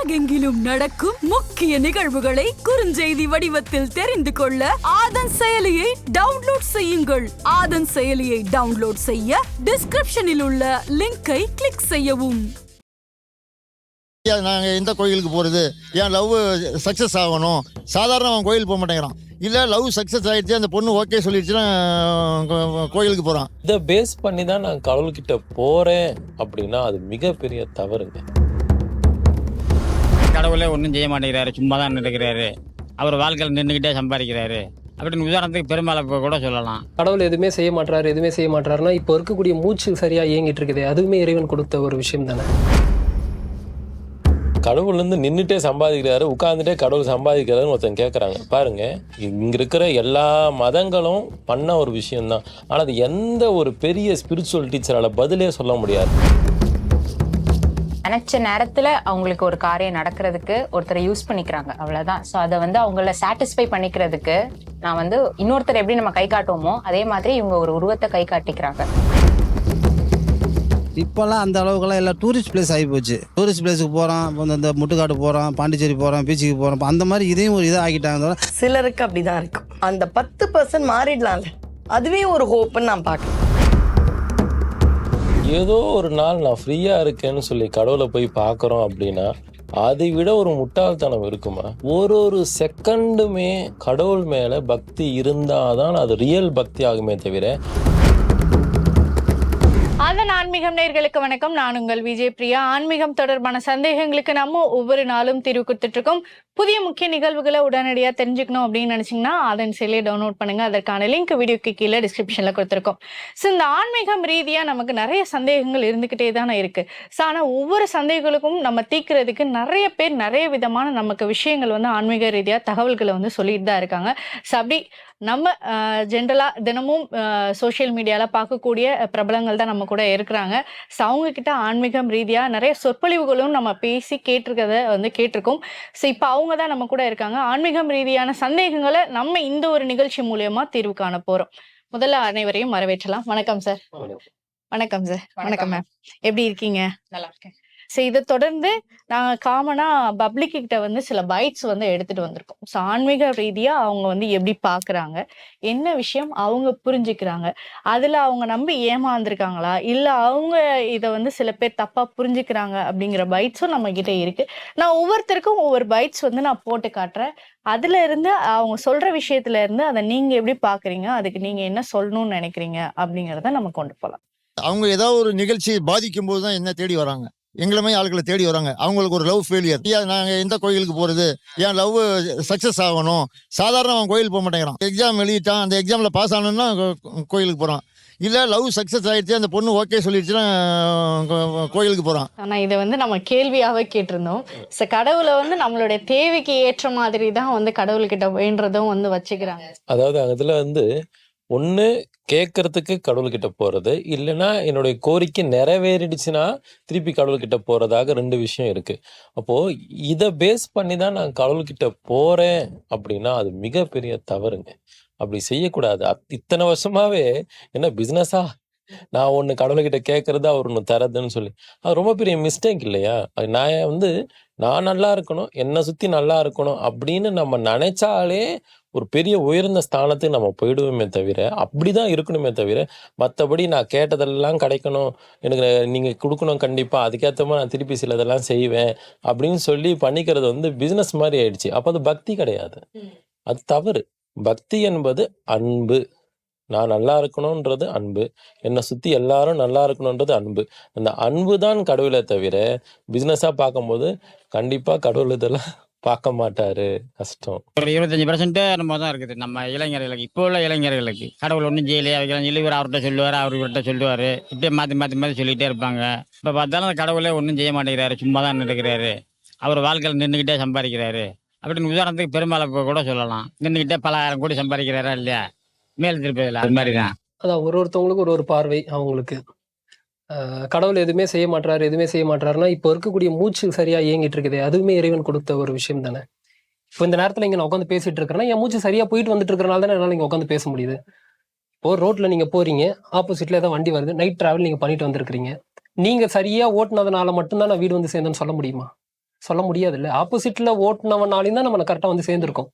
உலகெங்கிலும் நடக்கும் முக்கிய நிகழ்வுகளை குறுஞ்செய்தி வடிவத்தில் தெரிந்து கொள்ள ஆதன் செயலியை டவுன்லோட் செய்யுங்கள். ஆதன் செயலியை டவுன்லோட் செய்ய டிஸ்கிரிப்ஷனில் உள்ள லிங்கை கிளிக் செய்யவும். நாங்கள் எந்த கோயிலுக்கு போகிறது ஏன் லவ் சக்ஸஸ் ஆகணும்? சாதாரண அவன் கோயில் போக மாட்டேங்கிறான். இல்லை லவ் சக்ஸஸ் ஆகிடுச்சு அந்த பொண்ணு ஓகே சொல்லிடுச்சுன்னா கோயிலுக்கு போகிறான் இதை பேஸ் பண்ணி தான் நான் கடவுள்கிட்ட போறேன் அப்படின்னா அது மிகப்பெரிய தவறுங்க. கடவுளே ஒன்றும் செய்ய மாட்டேங்கிறாரு. சும்மா தான் இருக்கிறாரு அவர் வாழ்க்கையில் நின்றுக்கிட்டே சம்பாதிக்கிறாரு. அப்படின்னு உதாரணத்துக்கு பெருமாளை கூட சொல்லலாம். கடவுள் எதுவுமே செய்ய மாட்டாரு எதுவுமே செய்ய மாட்டாருன்னா இப்போ இருக்கக்கூடிய மூச்சு சரியா இயங்கிட்டு இருக்குது. அதுவுமே இறைவன் கொடுத்த ஒரு விஷயம் தானே. கடவுள் வந்து நின்றுட்டே சம்பாதிக்கிறாரு உட்கார்ந்துட்டே கடவுள் சம்பாதிக்கிறாருன்னு ஒருத்தன் கேட்குறாங்க பாருங்க இங்க இருக்கிற எல்லா மதங்களும் பண்ண ஒரு விஷயம்தான். ஆனால் அது எந்த ஒரு பெரிய ஸ்பிரிச்சுவல் டீச்சரால பதிலே சொல்ல முடியாது. நினைச்ச நேரத்துல அவங்களுக்கு ஒரு காரியம் நடக்கிறதுக்கு ஒருத்தரை யூஸ் பண்ணிக்கிறாங்க. அவ்வளவுதான். ஸோ அதை வந்து அவங்கள சாட்டிஸ்ஃபை பண்ணிக்கிறதுக்கு நான் வந்து இன்னொருத்தர் எப்படி நம்ம கை காட்டுவோமோ அதே மாதிரி இவங்க ஒரு உருவத்தை கை காட்டிக்கிறாங்க. இப்போல்லாம் அந்த அளவுக்குலாம் எல்லாம் டூரிஸ்ட் பிளேஸ் ஆகி போச்சு. டூரிஸ்ட் பிளேஸுக்கு போகிறோம் இப்போ இந்த முட்டுக்காடு போகிறோம் பாண்டிச்சேரி போகிறோம் பீச்சுக்கு போகிறோம் அந்த மாதிரி இதையும் ஒரு இதாக ஆக்கிட்டாங்க தவிர சிலருக்கு அப்படிதான் இருக்கும். அந்த பத்து பர்சன்ட் மாறிடலாம்ல. அதுவே ஒரு ஹோப்னு நான் பார்க்கறேன். ஏதோ ஒரு நாள் நான் ஃப்ரீயா இருக்கேன்னு சொல்லி கடவுளை போய் பார்க்குறோம் அப்படின்னா அதை விட ஒரு முட்டாள்தனம் இருக்குமா? ஒரு ஒரு செகண்டுமே கடவுள் மேலே பக்தி இருந்தால் தான் அது ரியல் பக்தி ஆகுமே தவிர ஆன்மீகம் நேர்களுக்கு வணக்கம். நான் உங்கள் விஜய் பிரியா. ஆன்மீகம் தொடர்பான சந்தேகங்களுக்கு நம்ம ஒவ்வொரு நாளும் தீர்வு கொடுத்துட்டு இருக்கோம் புதிய முக்கிய நிகழ்வுகளை உடனடியாக தெரிஞ்சுக்கணும் அப்படின்னு நினைச்சீங்கன்னா அதன் செயலியை டவுன்லோட் பண்ணுங்க. அதற்கான லிங்க் வீடியோக்கு கீழே டிஸ்கிரிப்ஷனில் கொடுத்துருக்கோம். ஸோ இந்த ஆன்மீகம் ரீதியாக நமக்கு நிறைய சந்தேகங்கள் இருந்துக்கிட்டே தானே இருக்கு. ஸோ ஆனால் ஒவ்வொரு சந்தேகங்களுக்கும் நம்ம தீர்க்கிறதுக்கு நிறைய பேர் நிறைய விதமான நமக்கு விஷயங்கள் வந்து ஆன்மீக ரீதியாக தகவல்களை வந்து சொல்லிட்டு தான் இருக்காங்க. ஸோ அப்படி நம்ம ஜென்ரலாக தினமும் சோஷியல் மீடியாவில் பார்க்கக்கூடிய பிரபலங்கள் தான் நம்ம கூட இருக்கிறாங்க. ஸோ அவங்க கிட்ட ஆன்மீகம் ரீதியாக நிறைய சொற்பொழிவுகளும் நம்ம பேசி கேட்டிருக்கத வந்து கேட்டிருக்கோம். ஸோ இப்போ அவங்க தான் நம்ம கூட இருக்காங்க. ஆன்மீகம் ரீதியான சந்தேகங்களை நம்ம இந்த ஒரு நிகழ்ச்சி மூலியமா தீர்வு காண போறோம். முதல்ல அனைவரையும் வரவேற்றலாம். வணக்கம் சார் வணக்கம். சார் வணக்கம் மேம் எப்படி இருக்கீங்க? நல்லா இருக்கேன். ஸோ இதை தொடர்ந்து நாங்கள் காமனாக பப்ளிக் கிட்ட வந்து சில பைட்ஸ் வந்து எடுத்துட்டு வந்திருக்கோம். ஸோ ஆன்மீக ரீதியாக அவங்க வந்து எப்படி பார்க்குறாங்க என்ன விஷயம் அவங்க புரிஞ்சுக்கிறாங்க? அதில் அவங்க நம்பி ஏமாந்துருக்காங்களா? இல்லை அவங்க இதை வந்து சில பேர் தப்பாக புரிஞ்சுக்கிறாங்க அப்படிங்கிற பைட்ஸும் நம்ம கிட்ட இருக்கு. நான் ஒவ்வொருத்தருக்கும் ஒவ்வொரு பைட்ஸ் வந்து நான் போட்டு காட்டுறேன். அதுல இருந்து அவங்க சொல்ற விஷயத்துல இருந்து அதை நீங்க எப்படி பாக்குறீங்க? அதுக்கு நீங்க என்ன சொல்லணும்னு நினைக்கிறீங்க? அப்படிங்கறத நம்ம கொண்டு போகலாம் அவங்க ஏதாவது ஒரு நிகழ்ச்சி பாதிக்கும் போது தான் என்ன தேடி வராங்க? எங்களை மாதிரி ஆட்களை தேடி வராங்க. அவங்களுக்கு ஒரு லவ் ஃபெயிலியர் ஏன் நாங்கள் எந்த கோயிலுக்கு போகிறது ஏன் லவ் சக்ஸஸ் ஆகணும். சாதாரண அவன் கோயில் போக மாட்டேங்கிறான். எக்ஸாம் எழுதிட்டான். அந்த எக்ஸாமில் பாஸ் கோ- கோயிலுக்கு போகிறான் இல்லை லவ் சக்ஸஸ் ஆகிடுச்சு அந்த பொண்ணு ஓகே சொல்லிடுச்சுன்னா கோ- கோயிலுக்கு போகிறான் ஆனா இதை வந்து நம்ம கேள்வியாவே கேட்டிருந்தோம். ஸோ கடவுளை வந்து நம்மளுடைய தேவைக்கு ஏற்ற மாதிரி தான் வந்து கடவுள்கிட்ட வேண்டுறதும் வந்து வச்சுக்கிறாங்க. அதாவது அதுல வந்து ஒன்று கேட்கறதுக்கு கடவுள்கிட்ட போகிறது இல்லைன்னா என்னுடைய கோரிக்கை நிறைவேறிடுச்சுன்னா திருப்பி கடவுள்கிட்ட போகிறதாக ரெண்டு விஷயம் இருக்குது அப்போது இதை பேஸ் பண்ணி தான் நான் கடவுள்கிட்ட போகிறேன் அப்படின்னா அது மிகப்பெரிய தவறுங்க. அப்படி செய்யக்கூடாது. அத்- இத்தனை வருஷமாவே என்ன பிஸ்னஸா நான் ஒன்று கடவுள்கிட்ட கேட்கறது அவர் ஒன்று தரதுன்னு சொல்லி. அது ரொம்ப பெரிய மிஸ்டேக் இல்லையா? அது நான் வந்து நான் நல்லா இருக்கணும் என்னை சுற்றி நல்லா இருக்கணும் அப்படின்னு நம்ம நினைச்சாலே ஒரு பெரிய உயர்ந்த ஸ்தானத்துக்கு நம்ம போயிடுவோமே தவிர அப்படிதான் இருக்கணுமே தவிர மற்றபடி நான் கேட்டதெல்லாம் கிடைக்கணும். எனக்கு நீங்கள் கொடுக்கணும் கண்டிப்பாக அதுக்கேற்ற மாதிரி நான் திருப்பி சிலதெல்லாம் செய்வேன் அப்படின்னு சொல்லி பண்ணிக்கிறது வந்து பிஸ்னஸ் மாதிரி ஆயிடுச்சு. அப்போ அது பக்தி கிடையாது. அது தவறு. பக்தி என்பது அன்பு. நான் நல்லா இருக்கணுன்றது அன்பு. என்னை சுற்றி எல்லாரும் நல்லா இருக்கணுன்றது அன்பு. அந்த அன்பு தான் கடவுளை தவிர பிஸ்னஸாக பார்க்கும்போது கண்டிப்பாக கடவுள் இதெல்லாம் பார்க்க மாட்டாரு. கஷ்டம். ஒரு இருபத்தஞ்சி பர்சன்ட்டு நம்ம தான் இருக்குது. நம்ம இளைஞர்களுக்கு இப்போ உள்ள இளைஞர்களுக்கு. கடவுள் ஒன்றும் செய்யலையா வைக்கலாம் சொல்லி இவர் அவர்கிட்ட சொல்லுவார் அவர் இவர்கிட்ட சொல்லுவார். இப்படியே மாற்றி மாற்றி மாற்றி சொல்லிகிட்டே இருப்பாங்க. இப்போ பார்த்தாலும் அந்த கடவுளே ஒன்றும் செய்ய மாட்டேங்கிறாரு. சும்மா தான் இருக்கிறாரு அவர் வாழ்க்கையில் நின்றுக்கிட்டே சம்பாதிக்கிறாரு. அப்படின்னு உதாரணத்துக்கு பெருமாளை கூட சொல்லலாம். நின்றுக்கிட்டே பல ஆயிரம் கோடி சம்பாதிக்கிறாரா இல்லையா? மேல் திருப்பதியில். அது மாதிரி தான் அதான் ஒரு ஒருத்தவங்களுக்கு ஒரு ஒரு பார்வை அவங்களுக்கு. கடவுள் எதுவுமே செய்ய மாட்டாரு எதுவுமே செய்ய மாட்டாருன்னா இப்போ இருக்கக்கூடிய மூச்சு சரியா இயங்கிட்டு இருக்குது. அதுவுமே இறைவன் கொடுத்த ஒரு விஷயம் தானே. இப்போ இந்த நேரத்தில் இங்கே நான் உட்காந்து பேசிட்டு இருக்கிறேன்னா என் மூச்சு சரியா போயிட்டு வந்துட்டு இருக்கறனால தானே என்னால் நீங்கள் உட்காந்து பேச முடியுது. இப்போ ரோட்ல நீங்க போறீங்க ஆப்போசிட்ல ஏதாவது வண்டி வருது நைட் டிராவல் நீங்க பண்ணிட்டு வந்திருக்கிறீங்க. நீங்க சரியா ஓட்டினதுனால மட்டும்தான் நான் வீடு வந்து சேர்ந்தேன்னு சொல்ல முடியுமா? சொல்ல முடியாது இல்லை ஆப்போசிட்ல ஓட்டினவனாலையும் தான் நம்ம கரெக்டாக வந்து சேர்ந்திருக்கோம்.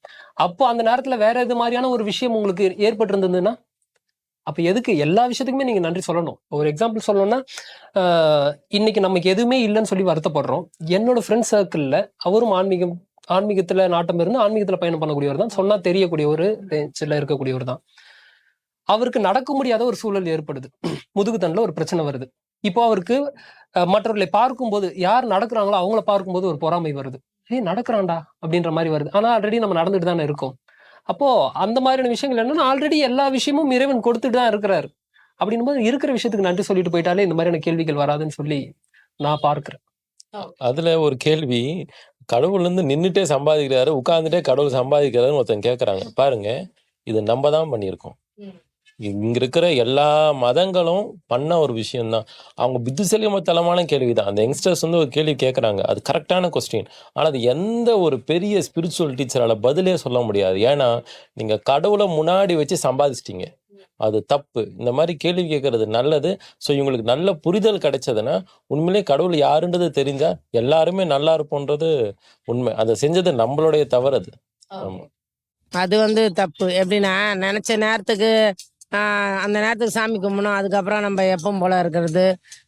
அப்போ அந்த நேரத்தில் வேற இது மாதிரியான ஒரு விஷயம் உங்களுக்கு ஏற்பட்டு இருந்ததுன்னா அப்ப எதுக்கு எல்லா விஷயத்துக்குமே நீங்க நன்றி சொல்லணும். ஒரு எக்ஸாம்பிள் சொல்லணும்னா இன்னைக்கு நமக்கு எதுவுமே இல்லைன்னு சொல்லி வருத்தப்படுறோம். என்னோட ஃப்ரெண்ட் சர்க்கிள்ல அவரும் ஆன்மீகம் ஆன்மீகத்துல நாட்டம் இருந்து ஆன்மீகத்துல பயணம் பண்ணக்கூடியவர் தான். சொன்னா தெரியக்கூடிய ஒரு ரேஞ்சில் இருக்கக்கூடியவர் தான். அவருக்கு நடக்க முடியாத ஒரு சூழல் ஏற்படுது. முதுகுத்தண்டில் ஒரு பிரச்சனை வருது. இப்போ அவருக்கு மற்றவர்களை பார்க்கும்போது யார் நடக்கிறாங்களோ அவங்கள பார்க்கும்போது ஒரு பொறாமை வருது. ஏய் நடக்கிறான்டா அப்படின்ற மாதிரி வருது. ஆனா ஆல்ரெடி நம்ம நடந்துட்டு தானே இருக்கோம். அப்போ அந்த மாதிரியான விஷயங்கள் என்னன்னா ஆல்ரெடி எல்லா விஷயமும் இறைவன் கொடுத்துட்டு தான் இருக்கிறாரு. அப்படின்னும் போது இருக்கிற விஷயத்துக்கு நன்றி சொல்லிட்டு போயிட்டாலே இந்த மாதிரியான கேள்விகள் வராதுன்னு சொல்லி நான் பார்க்கிறேன். அதுல ஒரு கேள்வி கடவுள் இருந்து நின்னுட்டே சம்பாதிக்கிறாரு உட்கார்ந்துட்டே கடவுள் சம்பாதிக்கிறாருன்னு ஒருத்தன் கேக்குறாங்க. பாருங்க இது நம்ம தான் பண்ணியிருக்கோம். இங்க இருக்கிற எல்லா மதங்களும் பண்ண ஒரு விஷயம்தான். அவங்க புத்திசலிமத்தலமான கேள்விதான். அந்த யங்ஸ்டர்ஸ் வந்து ஒரு கேள்வி கேட்குறாங்க அது கரெக்டான கொஸ்டின் ஆனால் அது எந்த ஒரு பெரிய ஸ்பிரிச்சுவல் டீச்சரால பதிலே சொல்ல முடியாது. ஏன்னா நீங்க கடவுளை முன்னாடி வச்சு சம்பாதிச்சிட்டீங்க. அது தப்பு. இந்த மாதிரி கேள்வி கேட்கறது நல்லது. ஸோ இவங்களுக்கு நல்ல புரிதல் கிடைச்சதுன்னா உண்மையிலே கடவுள் யாருன்றது தெரிஞ்சா எல்லாருமே நல்லா இருப்போன்றது உண்மை. அதை செஞ்சது நம்மளுடைய தவறு அது. அது வந்து தப்பு. எப்படின்னா நினைச்ச நேரத்துக்கு அந்த நேரத்துக்கு சாமி கும்பிடணும். அதுக்கப்புறம் நம்ம எப்பவும் போல இருக்கிறது.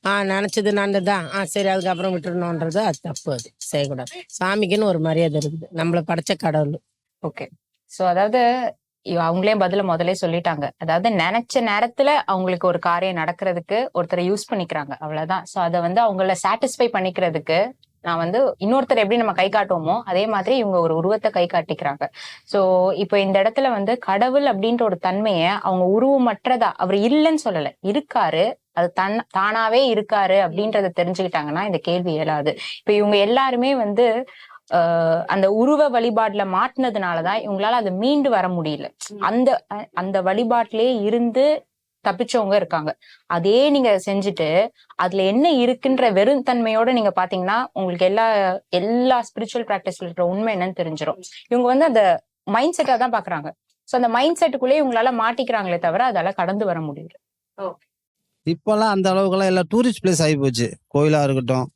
ஆஹ் நினைச்சது நல்லதுதான் ஆ சரி அதுக்கப்புறம் விட்டுறணுன்றது அது தப்பு அது. செய்யக்கூடாது. சாமிக்குன்னு ஒரு மரியாதை இருக்குது. நம்மள படைச்ச கடவுள். ஓகே. சோ அதாவது அவங்களே பதில முதல்ல சொல்லிட்டாங்க. அதாவது நினைச்ச நேரத்துல அவங்களுக்கு ஒரு காரியம் நடக்கிறதுக்கு ஒருத்தரை யூஸ் பண்ணிக்கிறாங்க. அவ்வளவுதான். சோ அதை வந்து அவங்கள சாட்டிஸ்ஃபை பண்ணிக்கிறதுக்கு நான் வந்து இன்னொருத்தர் எப்படி நம்ம கை காட்டுவோமோ அதே மாதிரி இவங்க ஒரு உருவத்தை கை காட்டிக்கிறாங்க. சோ இப்போ இந்த இடத்துல வந்து கடவுள் அப்படின்ற ஒரு தன்மையை அவங்க உருவமற்றதா அவர் இல்லைன்னு சொல்லல இருக்காரு அது தன் தானாவே இருக்காரு அப்படின்றத தெரிஞ்சுக்கிட்டாங்கன்னா இந்த கேள்வி எழாது இப்ப இவங்க எல்லாருமே வந்து அந்த உருவ வழிபாடுல மாட்டினதுனாலதான் இவங்களால அது மீண்டு வர முடியல. அந்த அந்த வழிபாட்டிலே இருந்து தப்பிச்சவங்க இருக்காங்க. அதே நீங்க செஞ்சுட்டு அதுல என்ன இருக்குன்ற வெறும் தன்மையோட நீங்க பாத்தீங்கன்னா உங்களுக்கு எல்லா எல்லா ஸ்பிரிச்சுவல் பிராக்டிஸ்ல இருக்கிற உண்மை என்னன்னு தெரிஞ்சிடும் இவங்க வந்து அந்த மைண்ட் செட்டா தான் பாக்குறாங்க. சோ அந்த மைண்ட் செட்டுக்குள்ளே இவங்களால மாட்டிக்கிறாங்களே தவிர அதால கடந்து வர முடியல. இப்போல்லாம் அந்த அளவுக்குலாம் எல்லாம் டூரிஸ்ட் பிளேஸ் ஆகி போச்சு. கோயிலாக இருக்கட்டும்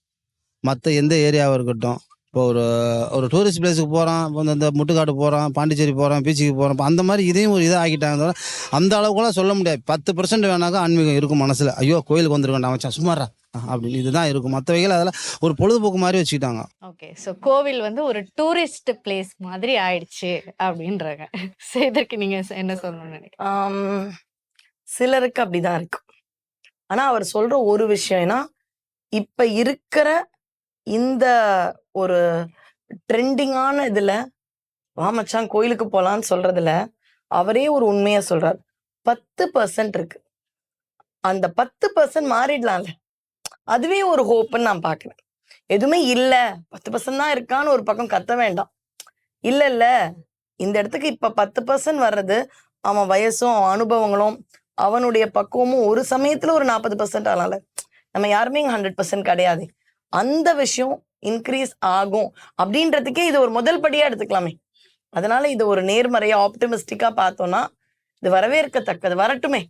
மற்ற எந்த ஏரியாவாக இருக்கட்டும். இப்போ ஒரு ஒரு டூரிஸ்ட் பிளேஸுக்கு போகிறோம் இப்போ இந்த- முட்டுக்காடு போகிறோம் பாண்டிச்சேரி போகிறோம் பீச்சுக்கு போகிறோம் அந்த மாதிரி இதையும் ஒரு இதாக ஆக்கிட்டாங்க தவிர அந்த அளவுக்குலாம் சொல்ல முடியாது. பத்து பர்சன்ட் வேணாக்கா ஆன்மீகம் இருக்கும் மனசில். ஐயோ கோயிலுக்கு வந்திருக்கேன் வச்சான் சும்மாரா? அப்படின்னு இதுதான் இருக்கும். மற்ற வகையில் அதெல்லாம் ஒரு பொழுதுபோக்கு மாதிரி வச்சுக்கிட்டாங்க. ஓகே ஸோ கோவில் வந்து ஒரு டூரிஸ்ட் பிளேஸ் மாதிரி ஆயிடுச்சு அப்படின்றாங்க. இதற்கு நீங்க என்ன சொல்லணும்னு சிலருக்கு அப்படிதான் இருக்கு ஆனா அவர் சொல்ற ஒரு விஷயம்னா இப்ப இருக்கிற இந்த ஒரு ட்ரெண்டிங்கான இதுல வாமச்சான் கோயிலுக்கு போலான்னு சொல்றதுல அவரே ஒரு உண்மையை சொல்றார். பத்து பர்சன்ட் இருக்கு. அந்த பத்து பர்சன்ட் மாறிடலாம்ல. அதுவே ஒரு ஹோப்புன்னு நான் பாக்குறேன். எதுவுமே இல்ல. பத்து பர்சன்ட் தான் இருக்கான்னு ஒரு பக்கம் கத்த வேண்டாம். இல்ல இல்ல. இந்த இடத்துக்கு இப்ப பத்து பர்சன்ட் வர்றது அவன் வயசும் அவன் அனுபவங்களும் அவனுடைய பக்குவமும் ஒரு சமயத்துல ஒரு நாற்பது பர்சன்ட் ஆனால நம்ம யாருமே இங்க ஹண்ட்ரட் பர்சன்ட் கிடையாது. அந்த விஷயம் இன்க்ரீஸ் ஆகும். அப்படின்றதுக்கே இது ஒரு முதல் படியா எடுத்துக்கலாமே. அதனால இது ஒரு நேர்மறையா ஆப்டிமிஸ்டிக்கா பார்த்தோம்னா இது வரவேற்கத்தக்கது. வரட்டுமே.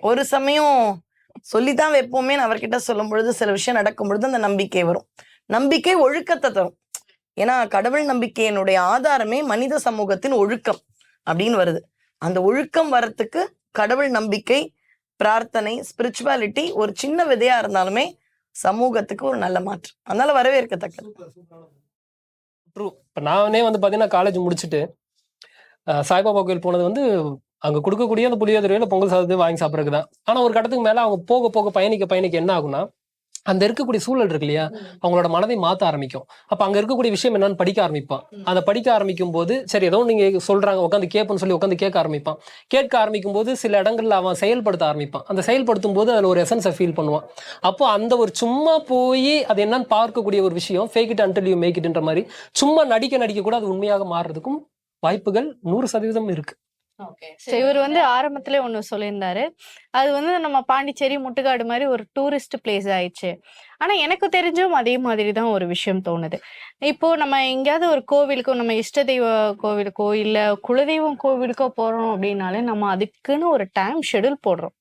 ஒரு சமயம் சொல்லித்தான் வைப்போமே அவர்கிட்ட சொல்லும் பொழுது சில விஷயம் நடக்கும் பொழுது அந்த நம்பிக்கை வரும். நம்பிக்கை ஒழுக்கத்தை தரும். ஏன்னா கடவுள் நம்பிக்கையினுடைய ஆதாரமே மனித சமூகத்தின் ஒழுக்கம் அப்படின்னு வருது. அந்த ஒழுக்கம் வரத்துக்கு கடவுள் நம்பிக்கை பிரார்த்தனை ஸ்பிரிச்சுவாலிட்டி ஒரு சின்ன விதையா இருந்தாலுமே சமூகத்துக்கு ஒரு நல்ல மாற்றம் அதனால வரவேற்கத்தக்கது. ட்ரூ. இப்போ நானே வந்து பார்த்தீங்கன்னா காலேஜ் முடிச்சுட்டு சாய்பாபா கோயில் போனது வந்து அங்கே கொடுக்கக்கூடிய அந்த புளியோதரையில் பொங்கல் சாதத்தை வாங்கி சாப்பிட்றதுக்கு தான் ஆனால் ஒரு கட்டத்துக்கு மேலே அவங்க போக போக பயணிக்க பயணிக்க என்ன ஆகும்னா அந்த இருக்கக்கூடிய சூழல் இருக்கு இல்லையா? அவங்களோட மனதை மாற்ற ஆரம்பிக்கும். அப்போ அங்கே இருக்கக்கூடிய விஷயம் என்னன்னு படிக்க ஆரம்பிப்பான். அதை படிக்க ஆரம்பிக்கும் போது சரி ஏதோ நீங்க சொல்றாங்க உட்காந்து கேட்போம்னு சொல்லி உட்காந்து கேட்க ஆரம்பிப்பான். கேட்க ஆரம்பிக்கும் போது சில இடங்கள்ல அவன் செயல்படுத்த ஆரம்பிப்பான். அந்த செயல்படுத்தும் போது அதில் ஒரு எசன்ஸை ஃபீல் பண்ணுவான். அப்போ அந்த ஒரு சும்மா போய் அது என்னன்னு பார்க்கக்கூடிய ஒரு விஷயம் fake it until you make இட்ன்ற மாதிரி சும்மா நடிக்க நடிக்க கூட அது உண்மையாக மாறுறதுக்கும் வாய்ப்புகள் நூறு சதவீதம் இருக்கு. இவர் வந்து ஆரம்பத்திலே ஒண்ணு சொல்லியிருந்தாரு. அது வந்து நம்ம பாண்டிச்சேரி முட்டுக்காடு மாதிரி ஒரு டூரிஸ்ட் பிளேஸ் ஆயிடுச்சு. ஆனா எனக்கு தெரிஞ்சும் அதே மாதிரி தான் ஒரு விஷயம் தோணுது. இப்போ நம்ம எங்கேயாவது ஒரு கோவிலுக்கோ நம்ம இஷ்ட தெய்வ கோவிலுக்கோ இல்ல குலதெய்வம் கோவிலுக்கோ போறோம் அப்படின்னாலே நம்ம அதுக்குன்னு ஒரு டைம் ஷெட்யூல் போடுறோம்.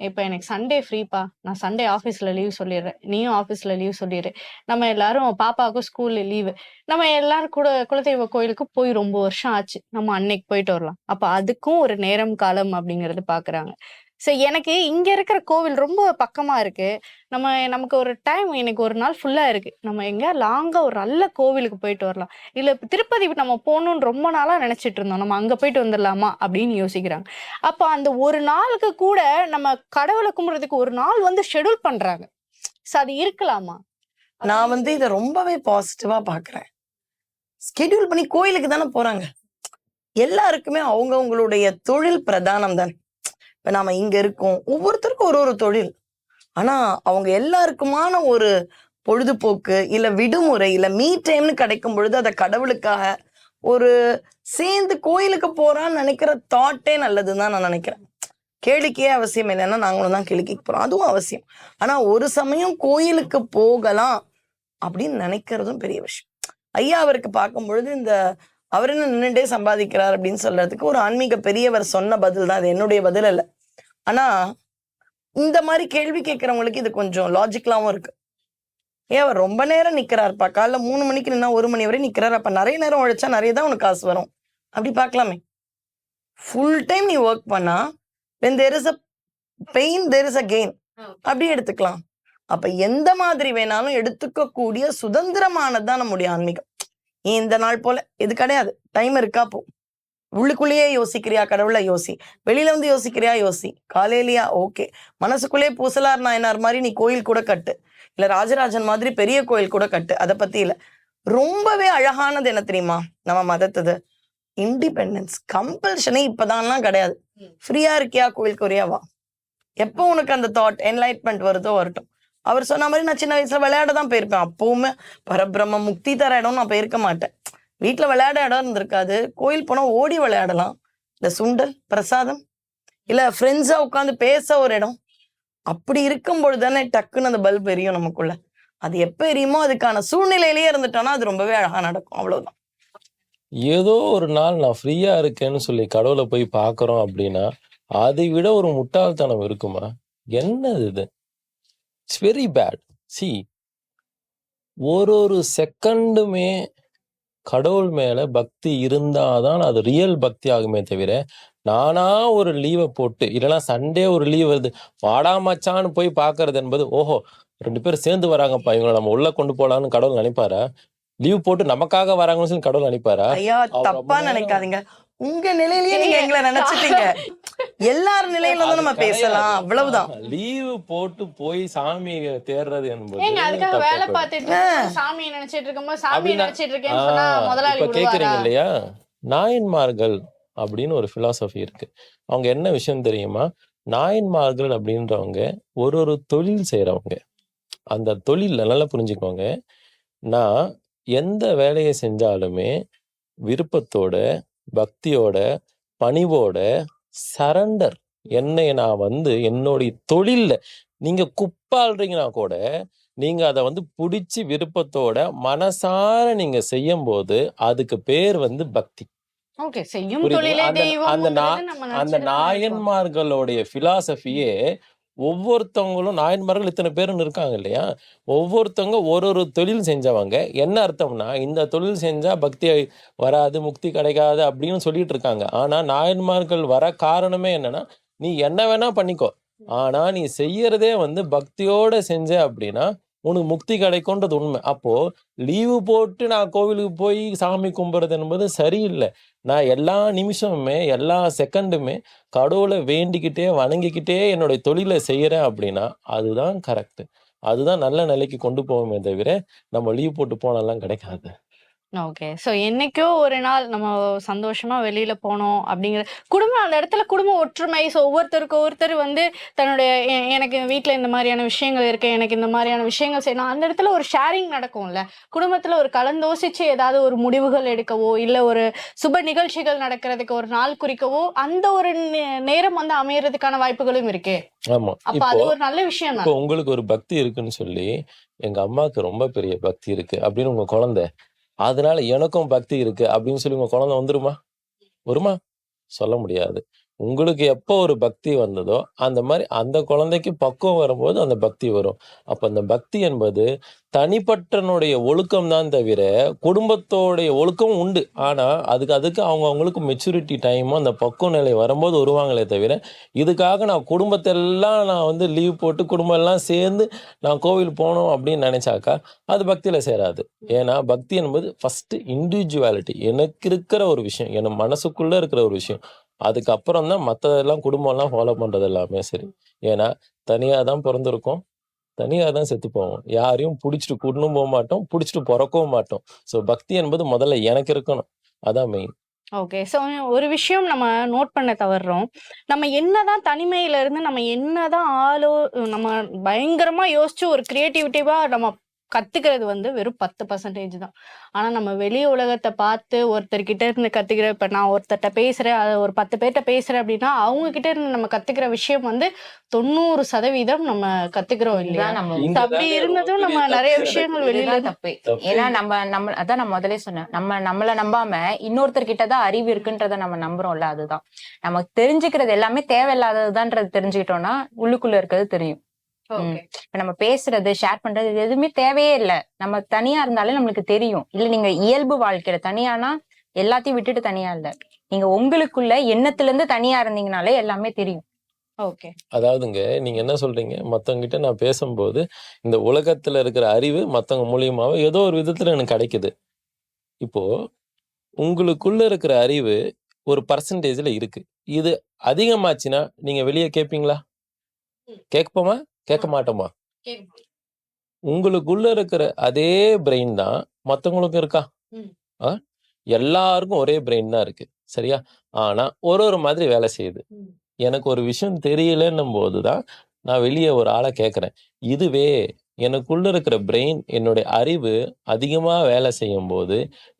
இப்போ எனக்கு சண்டே ஃப்ரீப்பா நான் சண்டே ஆஃபீஸில் லீவ் சொல்லிடுறேன். நீயும் ஆஃபீஸில் லீவ் சொல்லிடு. நம்ம எல்லாரும் பாப்பாவுக்கும் ஸ்கூல்ல லீவு நம்ம எல்லாரும் கூட குலதெய்வ கோயிலுக்கு போய் ரொம்ப வருஷம் ஆச்சு. நம்ம அன்னைக்கு போயிட்டு வரலாம். அப்போ அதுக்கும் ஒரு நேரம் காலம் அப்படிங்கிறது பார்க்குறாங்க ஸோ எனக்கு இங்கே இருக்கிற கோவில் ரொம்ப பக்கமாக இருக்கு. நம்ம நமக்கு ஒரு டைம் எனக்கு ஒரு நாள் ஃபுல்லாக இருக்கு. நம்ம எங்கேயா லாங்காக ஒரு நல்ல கோவிலுக்கு போயிட்டு வரலாம். இல்லை திருப்பதி நம்ம போகணும்னு ரொம்ப நாளாக நினச்சிட்டு இருந்தோம். நம்ம அங்கே போயிட்டு வந்துடலாமா? அப்படின்னு யோசிக்கிறாங்க. அப்போ அந்த ஒரு நாளுக்கு கூட நம்ம கடவுளை கும்பிட்றதுக்கு ஒரு நாள் வந்து ஷெட்யூல் பண்ணுறாங்க ஸோ அது இருக்கலாமா? நான் வந்து இதை ரொம்பவே பாசிட்டிவா பாக்குறேன். ஸ்கெடியூல் பண்ணி கோயிலுக்கு தானே போறாங்க. எல்லாருக்குமே அவங்கவங்களுடைய தொழில் பிரதானம் தானே இப்ப நாம இங்க இருக்கோம். ஒவ்வொருத்தருக்கும் ஒரு ஒரு தொழில். ஆனா அவங்க எல்லாருக்குமான ஒரு பொழுதுபோக்கு இல்ல விடுமுறை இல்ல மீ டைம்னு கிடைக்கும் பொழுது அதை கடவுளுக்காக ஒரு சேர்ந்து கோயிலுக்கு போறான்னு நினைக்கிற தாட்டே நல்லதுன்னு தான் நான் நினைக்கிறேன். கேளிக்கையே அவசியம். இல்லைன்னா நாங்களும் தான் கேளிக்கைக்கு போறோம். அதுவும் அவசியம். ஆனா ஒரு சமயம் கோயிலுக்கு போகலாம் அப்படின்னு நினைக்கிறதும் பெரிய விஷயம். ஐயா அவருக்கு பார்க்கும் பொழுது இந்த அவர் என்ன நின்றுட்டே சம்பாதிக்கிறார் அப்படின்னு சொல்றதுக்கு ஒரு ஆன்மீக பெரியவர் சொன்ன பதில் தான். அது என்னுடைய பதில் இல்லை ஆனா இந்த மாதிரி கேள்வி கேட்கறவங்களுக்கு இது கொஞ்சம் லாஜிக்கலாவும் இருக்கு. ஏன் அவர் ரொம்ப நேரம் நிக்கிறாருப்பா? காலைல மூணு மணிக்கு நின்னா ஒரு மணி வரை நிக்கிறாரு. அப்ப நிறைய நேரம் உழைச்சா நிறைய தான் உனக்கு காசு வரும். அப்படி பார்க்கலாமே. ஃபுல் டைம் நீ ஒர்க் பண்ணா when there is a pain there is a gain. அப்படி எடுத்துக்கலாம். அப்ப எந்த மாதிரி வேணாலும் எடுத்துக்க கூடிய சுதந்திரமானது தான் நம்முடைய ஆன்மீகம். இந்த நாள் போல? இது கிடையாது. டைம் இருக்கா போ. உள்ளுக்குள்ளேயே யோசிக்கிறியா கடவுளை யோசி. வெளியில வந்து யோசிக்கிறியா யோசி. காலையிலயா? ஓகே. மனசுக்குள்ளேயே பூசலார் நாயனார் மாதிரி நீ கோயில் கூட கட்டு. இல்ல ராஜராஜன் மாதிரி பெரிய கோயில் கூட கட்டு. அதை பத்தி இல்ல. ரொம்பவே அழகானது என்ன தெரியுமா? நம்ம மதத்தது. இண்டிபெண்டன்ஸ் கம்பல்ஷனே இப்பதான்லாம் கிடையாது. ஃப்ரீயா இருக்கியா கோயிலுக்கு வரியா? வா. எப்போ உனக்கு அந்த தாட் என்லைட்மெண்ட் வருதோ வரட்டும். அவர் சொன்ன மாதிரி நான் சின்ன வயசுல விளையாட தான் போயிருப்பேன். அப்பவுமே பரபிரம்ம முக்தி தர இடம் நான் போயிருக்க மாட்டேன். வீட்டில் விளையாட இடம் இருந்திருக்காது. கோயில் போனால் ஓடி விளையாடலாம். இந்த சுண்டல் பிரசாதம் இல்லை ஃப்ரெண்ட்ஸாக உட்காந்து பேச ஒரு இடம். அப்படி இருக்கும் பொழுது தானே டக்குன்னு அந்த பல்ப் எரியும் நமக்குள்ள. அது எப்போ எரியுமோ அதுக்கான சூழ்நிலையிலேயே இருந்துட்டோம்னா அது ரொம்பவே அழகாக நடக்கும். அவ்வளோதான் ஏதோ ஒரு நாள் நான் ஃப்ரீயாக இருக்கேன்னு சொல்லி கடவுளை போய் பார்க்குறோம் அப்படின்னா அதை விட ஒரு முட்டாள்தனம் இருக்குமா? என்னது இது? இட்ஸ் வெரி பேட் சி ஒரு ஒரு செகண்டுமே கடவுள் மேல பக்தி இருந்தாதான் அது ரியல் பக்தி ஆகுமே தவிர நானா ஒரு லீவை போட்டு இல்லைன்னா சண்டே ஒரு லீவ் வருது வாடா மச்சான்னு போய் பார்க்கறது என்பது ஓஹோ ரெண்டு பேரும் சேர்ந்து வராங்கப்பா இவங்களை நம்ம உள்ள கொண்டு போலான்னு கடவுள் நினைப்பாரா? லீவ் போட்டு நமக்காக வராங்கன்னு சொல்லி கடவுள் நினைப்பாரா? ஐயா தப்பா நினைக்காதீங்க. உங்க நிலையிலயே நீங்க எங்களை நினைச்சிட்டீங்க. எல்லார் நிலையில தான் நம்ம பேசலாம். அவ்வளவுதான். லீவு போட்டு போய் சாமி தேடுறது என்பது ஏங்க அதுக்காக வேலை. பார்த்துட்டு சாமியை நினைச்சிட்டு இருக்கும்போது அப்படின்னா- நினைச்சிட்டு இருக்கேன்னு சொன்னா முதலாளி இப்ப கேக்குறீங்க இல்லையா? நாயன்மார்கள் அப்படின்னு ஒரு பிலாசபி இருக்கு. அவங்க என்ன விஷயம் தெரியுமா? நாயன்மார்கள் அப்படின்றவங்க ஒரு ஒரு தொழில் செய்றவங்க. அந்த தொழில்ல நல்லா புரிஞ்சுக்கோங்க. நான் எந்த வேலையை செஞ்சாலுமே விருப்பத்தோட பக்தியோட பணிவோட சரண்டர் என்னை நான் வந்து என்னுடைய தொழில்ல நீங்க குப்பாள்றீங்கன்னா கூட நீங்க அதை வந்து பிடிச்சி விருப்பத்தோட மனசார நீங்க செய்யும் போது அதுக்கு பேர் வந்து பக்தி. தொழிலே அந்த-. நாயன்மார்களுடைய பிலாசபியே ஒவ்வொருத்தவங்களும் நாயன்மார்கள் இத்தனை பேருன்னு இருக்காங்க இல்லையா? ஒவ்வொருத்தவங்க ஒரு ஒரு தொழில் செஞ்சவங்க. என்ன அர்த்தம்னா இந்த தொழில் செஞ்சால் பக்தி வராது முக்தி கிடைக்காது அப்படின்னு சொல்லிட்டு இருக்காங்க. ஆனால் நாயன்மார்கள் வர காரணமே என்னன்னா நீ என்ன வேணா பண்ணிக்கோ. ஆனால் நீ செய்யறதே வந்து பக்தியோட செஞ்ச அப்படின்னா உனக்கு முக்தி கிடைக்கும்ன்றது உண்மை. அப்போ லீவு போட்டு நான் கோவிலுக்கு போய் சாமி கும்பிட்றது என்பது சரியில்லை. நான் எல்லா நிமிஷமுமே எல்லா செகண்டுமே கடவுளை வேண்டிக்கிட்டே வணங்கிக்கிட்டே என்னுடைய தொழிலை செய்கிறேன் அப்படின்னா அதுதான் கரெக்டு அதுதான் நல்ல நிலைக்கு கொண்டு போவோமே தவிர நம்ம லீவ் போட்டு போனாலாம் கிடைக்காது. ஓகே ஸோ என்னைக்கோ ஒரு நாள் நம்ம சந்தோஷமா வெளியில போனோம் அப்படிங்கிற குடும்பம் அந்த இடத்துல குடும்ப ஒற்றுமை. ஸோ ஒவ்வொருத்தருக்கு ஒருத்தர் வந்து தன்னுடைய எ- எனக்கு வீட்டில் இந்த மாதிரியான விஷயங்கள் இருக்கு எனக்கு இந்த மாதிரியான விஷயங்கள் செய்யணும். அந்த இடத்துல ஒரு ஷேரிங் நடக்கும்ல. குடும்பத்துல ஒரு கலந்தோசிச்சு ஏதாவது ஒரு முடிவுகள் எடுக்கவோ இல்ல ஒரு சுப நிகழ்ச்சிகள் நடக்கிறதுக்கு ஒரு நாள் குறிக்கவோ அந்த ஒரு நே- நேரம் வந்து அமையறதுக்கான வாய்ப்புகளும் இருக்கே. ஆமா. அப்ப இப்போ அது ஒரு நல்ல விஷயம் இப்போ தான் உங்களுக்கு ஒரு பக்தி இருக்குன்னு சொல்லி எங்க அம்மாவுக்கு ரொம்ப பெரிய பக்தி இருக்கு. அப்படின்னு உங்க குழந்தை அதனால எனக்கும் பக்தி இருக்கு அப்படின்னு சொல்லி உங்க குழந்தை வந்துருமா? வருமா? சொல்ல முடியாது. உங்களுக்கு எப்போ ஒரு பக்தி வந்ததோ அந்த மாதிரி அந்த குழந்தைக்கு பக்குவம் வரும்போது அந்த பக்தி வரும். அப்போ அந்த பக்தி என்பது தனிப்பட்டனுடைய ஒழுக்கம் தான் தவிர குடும்பத்தோடைய ஒழுக்கம் உண்டு. ஆனால் அதுக்கு அதுக்கு அவங்க அவங்களுக்கு மெச்சூரிட்டி டைமும் அந்த பக்குவ நிலை வரும்போது வருவாங்களே தவிர இதுக்காக நான் குடும்பத்தை எல்லாம் நான் வந்து லீவ் போட்டு குடும்பம் எல்லாம் சேர்ந்து நான் கோவில் போகணும் அப்படின்னு நினைச்சாக்கா அது பக்தியில் சேராது. ஏன்னா பக்தி என்பது ஃபஸ்ட்டு இண்டிவிஜுவாலிட்டி எனக்கு இருக்கிற ஒரு விஷயம் என் மனசுக்குள்ளே இருக்கிற ஒரு விஷயம். அதுக்கப்புறம் தான் மற்றதெல்லாம் குடும்பம்லாம் ஃபாலோ பண்றது எல்லாமே சரி. ஏன்னா தனியாக தான் பிறந்திருக்கோம். தனியாக தான் செத்து போவோம். யாரையும் பிடிச்சிட்டு கூட்டணும் போக மாட்டோம். பிடிச்சிட்டு பிறக்கவும் மாட்டோம். ஸோ பக்தி என்பது முதல்ல எனக்கு இருக்கணும். அதான் மெயின் ஓகே ஸோ ஒரு விஷயம் நம்ம நோட் பண்ண தவறுறோம் நம்ம என்னதான் தனிமையில இருந்து நம்ம என்னதான் ஆளோ நம்ம பயங்கரமா யோசிச்சு ஒரு கிரியேட்டிவிட்டிவா நம்ம கத்துக்கிறது வந்து வெறும் பத்து பர்சன்டேஜ் தான். ஆனா நம்ம வெளி உலகத்தை பார்த்து ஒருத்தர்கிட்ட இருந்து கத்துக்கிற இப்ப நான் ஒருத்தர்கிட்ட பேசுறேன் அது ஒரு பத்து பேர்கிட்ட பேசுறேன் அப்படின்னா அவங்க கிட்ட இருந்து நம்ம கத்துக்கிற விஷயம் வந்து தொண்ணூறு சதவீதம் நம்ம கத்துக்கிறோம் இல்லையா? அப்படி தாங்க இருந்ததும் நம்ம நிறைய தப்பு விஷயங்கள் வெளியில தப்பு. தப்பு. ஏன்னா நம்ம நம்ம அதான் நான் முதல்ல சொன்னேன். நம்ம நம்மள நம்பாம இன்னொருத்தர் கிட்டதான் அறிவு இருக்குன்றத நம்ம நம்புறோம்ல அதுதான். நமக்கு தெரிஞ்சுக்கிறது எல்லாமே தேவையில்லாததுதான்றது தெரிஞ்சுக்கிட்டோம்னா உள்ளுக்குள்ள இருக்கிறது தெரியும். இப்ப நம்ம பேசுறது ஷேர் பண்றது இது எதுவுமே தேவையே இல்லை. நம்ம தனியா இருந்தாலே நம்மளுக்கு தெரியும். இல்ல நீங்க இயல்பு வாழ்க்கையில தனியானா எல்லாத்தையும் விட்டுட்டு தனியா இல்ல. நீங்க உங்களுக்குள்ள எண்ணத்துல இருந்து தனியா இருந்தீங்கனாலே எல்லாமே தெரியும். ஓகே. அதாவதுங்க நீங்க என்ன சொல்றீங்க? மத்தவங்க கிட்ட நான் பேசும்போது இந்த உலகத்துல இருக்கிற அறிவு மத்தவங்க மூலியமாவே ஏதோ ஒரு விதத்துல எனக்கு கிடைக்குது. இப்போ உங்களுக்குள்ள இருக்கிற அறிவு ஒரு பர்சன்டேஜ்ல இருக்கு. இது அதிகமாச்சுன்னா நீங்க வெளியே கேட்பீங்களா கேட்போமா? கேட்க மாட்டோமா? உங்களுக்குள்ள இருக்கிற அதே பிரெயின் தான் மத்தவங்களுக்கும் இருக்கா? எல்லாருக்கும் ஒரே பிரெயின் தான் இருக்கு. சரியா? ஆனா ஒரு ஒரு மாதிரி வேலை செய்யுது. எனக்கு ஒரு விஷயம் தெரியலன்னும் போதுதான் நான் வெளியே ஒரு ஆளை கேட்கறேன். இதுவே எனக்குள்ள இருக்கிற பிரெயின் என்னுடைய அறிவு அதிகமா வேலை செய்யும் போது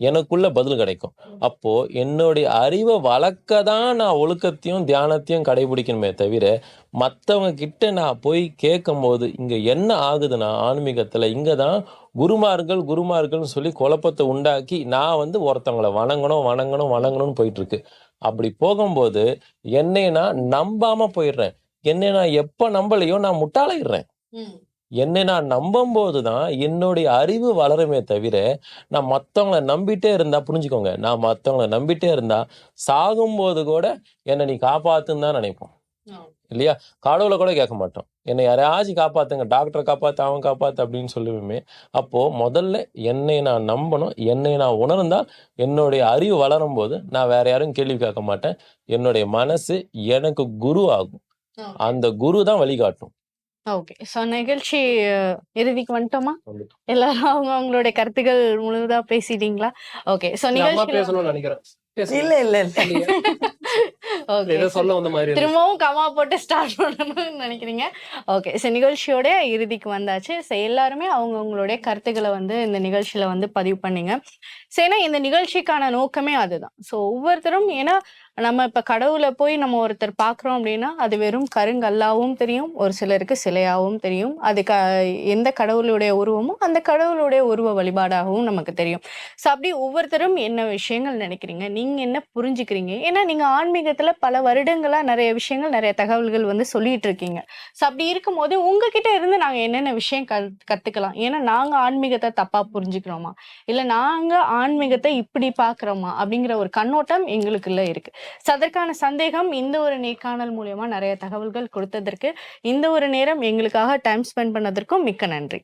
எனக்குள்ள பதில் கிடைக்கும். அப்போ என்னுடைய அறிவை வளர்க்க தான் நான் ஒழுக்கத்தையும் தியானத்தையும் கடைபிடிக்கணுமே தவிர மற்றவங்க கிட்ட நான் போய் கேட்கும் போது இங்க என்ன ஆகுதுன்னா ஆன்மீகத்துல இங்க தான் குருமார்கள் குருமார்கள்னு சொல்லி குழப்பத்தை உண்டாக்கி நான் வந்து ஒருத்தவங்கள வணங்கணும் வணங்கணும் வணங்கணும்னு போயிட்டு இருக்கு அப்படி போகும்போது என்னை நான் நம்பாம போயிடுறேன். என்னை நான் எப்ப நம்பலையோ நான் முட்டாளாயிடுறேன். என்னை நான் நம்பும் போதுதான் என்னுடைய அறிவு வளருமே தவிர நான் மத்தவங்கள நம்பிட்டே இருந்தா புரிஞ்சுக்கோங்க நான் மத்தவங்கள நம்பிட்டே இருந்தா சாகும்போது கூட என்னை நீ காப்பாத்துன்னு தான் நினைப்போம். இல்லையா? கடவுளை கூட கேட்க மாட்டோம். என்னை யாரையாச்சும் காப்பாத்துங்க டாக்டரை காப்பாத்து அவன் காப்பாத்து அப்படின்னு சொல்லுவோமே. அப்போ முதல்ல என்னை நான் நம்பணும் என்னை நான் உணர்ந்தால் என்னுடைய அறிவு வளரும் போது நான் வேற யாரும் கேள்வி கேட்க மாட்டேன். என்னுடைய மனசு எனக்கு குரு ஆகும். அந்த குரு தான் வழிகாட்டும். ஓகே. ஸோ நிகழ்ச்சி இறுதிக்கு வந்துட்டோமா. எல்லாரும் அவங்க அவங்களுடைய கருத்துக்கள் முழுதா பேசிட்டீங்களா? ஓகே. ஸோ நிகழ்ச்சி பேசணும்னு நினைக்கிறேன். இல்ல இல்ல இல்ல. சொல்ல வந்த மாதிரி. திரும்பவும் கமா போட்டு ஸ்டார்ட் பண்ணணும்னு நினைக்கிறீங்க? ஓகே ஸோ நிகழ்ச்சியோட இறுதிக்கு வந்தாச்சு. ஸோ எல்லாருமே அவங்கவுங்களுடைய கருத்துக்களை வந்து இந்த நிகழ்ச்சியில வந்து பதிவு பண்ணீங்க. ஸோ ஏன்னா இந்த நிகழ்ச்சிக்கான நோக்கமே அதுதான். ஸோ ஒவ்வொருத்தரும் ஏன்னா நம்ம இப்ப கடவுளை போய் நம்ம ஒருத்தர் பார்க்குறோம் அப்படின்னா அது வெறும் கருங்கல்லாவும் தெரியும் ஒரு சிலருக்கு சிலையாகவும் தெரியும். அது க எந்த கடவுளுடைய உருவமோ அந்த கடவுளுடைய உருவ வழிபாடாகவும் நமக்கு தெரியும். ஸோ அப்படி ஒவ்வொருத்தரும் என்ன விஷயங்கள் நினைக்கிறீங்க? நீங்க என்ன புரிஞ்சுக்கிறீங்க? ஏன்னா நீங்க ஆன்மீகத்துல பல வருடங்களா நிறைய விஷயங்கள் நிறைய தகவல்கள் வந்து சொல்லிட்டு இருக்கீங்க. ஸோ அப்படி இருக்கும்போது உங்ககிட்ட இருந்து நாங்க என்னென்ன விஷயம் க கத்துக்கலாம்? ஏன்னா நாங்க ஆன்மீகத்தை தப்பா புரிஞ்சுக்கிறோமா? இல்ல நாங்க ஆன்மீகத்தை இப்படி பாக்குறோமா? அப்படிங்கிற ஒரு கண்ணோட்டம் எங்களுக்குள்ள இருக்கு. அதற்கான சந்தேகம் இந்த ஒரு நேர்காணல் மூலியமா நிறைய தகவல்கள் கொடுத்ததற்கு இந்த ஒரு நேரம் எங்களுக்காக டைம் ஸ்பெண்ட் பண்ணதற்கும் மிக்க நன்றி.